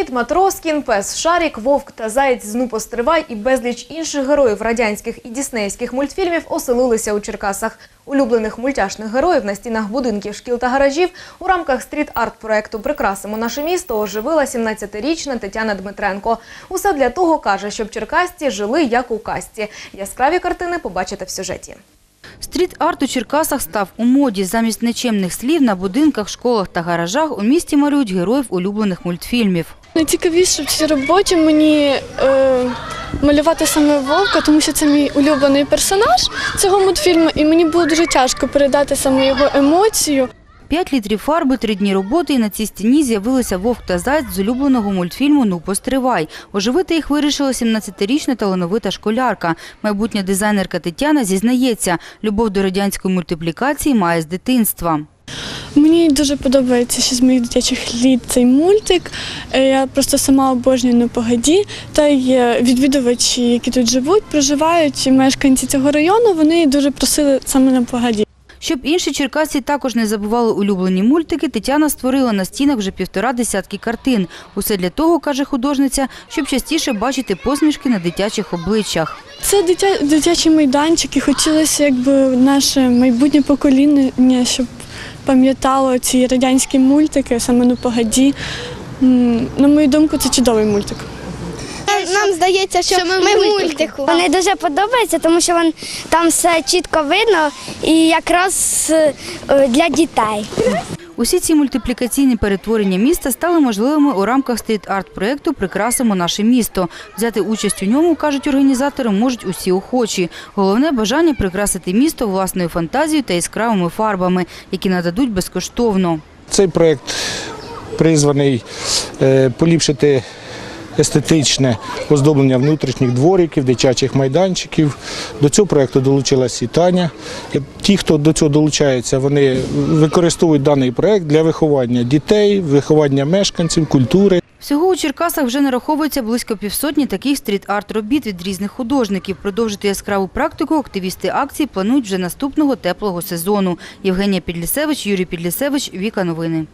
Кіт Матроскін, пес Шарік, Вовк та Заєць з «Ну постривай» і безліч інших героїв радянських і діснеївських мультфільмів оселилися у Черкасах. Улюблених мультяшних героїв на стінах будинків, шкіл та гаражів у рамках стріт-арт проекту Прикрасимо наше місто оживила 17-річна Тетяна Дмитренко. Усе для того каже, щоб черкасці жили як у казці. Яскраві картини побачите в сюжеті. Стріт-арт у Черкасах став у моді. Замість нечемних слів на будинках, школах та гаражах у місті малюють героїв улюблених мультфільмів. Найцікавіше в цій роботі мені е, малювати саме вовка, тому що це мій улюблений персонаж цього мультфільму, і мені було дуже тяжко передати саме його емоцію. П'ять літрів фарби, три дні роботи, і на цій стіні з'явилися вовк та зайць з улюбленого мультфільму «Ну постривай». Оживити їх вирішила 17-річна талановита школярка. Майбутня дизайнерка Тетяна зізнається, любов до радянської мультиплікації має з дитинства. Мені дуже подобається ще з моїх дитячих літ цей мультик. Е, Я просто сама обожнюю на погоді. Та й е, відвідувачі, які тут живуть, проживають, мешканці цього району, вони дуже просили саме на погоді. Щоб інші черкасці також не забували улюблені мультики, Тетяна створила на стінах вже півтора десятки картин. Усе для того, каже художниця, щоб частіше бачити посмішки на дитячих обличчях. Це дитя, дитячий майданчик, і хотілося, якби наше майбутнє покоління, щоб пам'ятало ці радянські мультики, саме на погоді. На мою думку, це чудовий мультик. Нам здається, що, ми, в мультику. Вони дуже подобаються, тому що вон, там все чітко видно і якраз е, для дітей. Усі ці мультиплікаційні перетворення міста стали можливими у рамках стріт-арт проєкту Прикрасимо наше місто. Взяти участь у ньому, кажуть організатори, можуть усі охочі. Головне бажання прикрасити місто власною фантазією та яскравими фарбами, які нададуть безкоштовно. Цей проєкт призваний е, поліпшити естетичне оздоблення внутрішніх двориків, дитячих майданчиків. До цього проєкту долучилась і Таня. Ті, хто до цього долучається, вони використовують даний проєкт для виховання дітей, виховання мешканців, культури. Всього у Черкасах вже нараховується близько півсотні таких стріт-арт робіт від різних художників. Продовжити яскраву практику активісти акції планують вже наступного теплого сезону. Євгенія Підлісевич, Юрій Підлісевич, Віка Новини.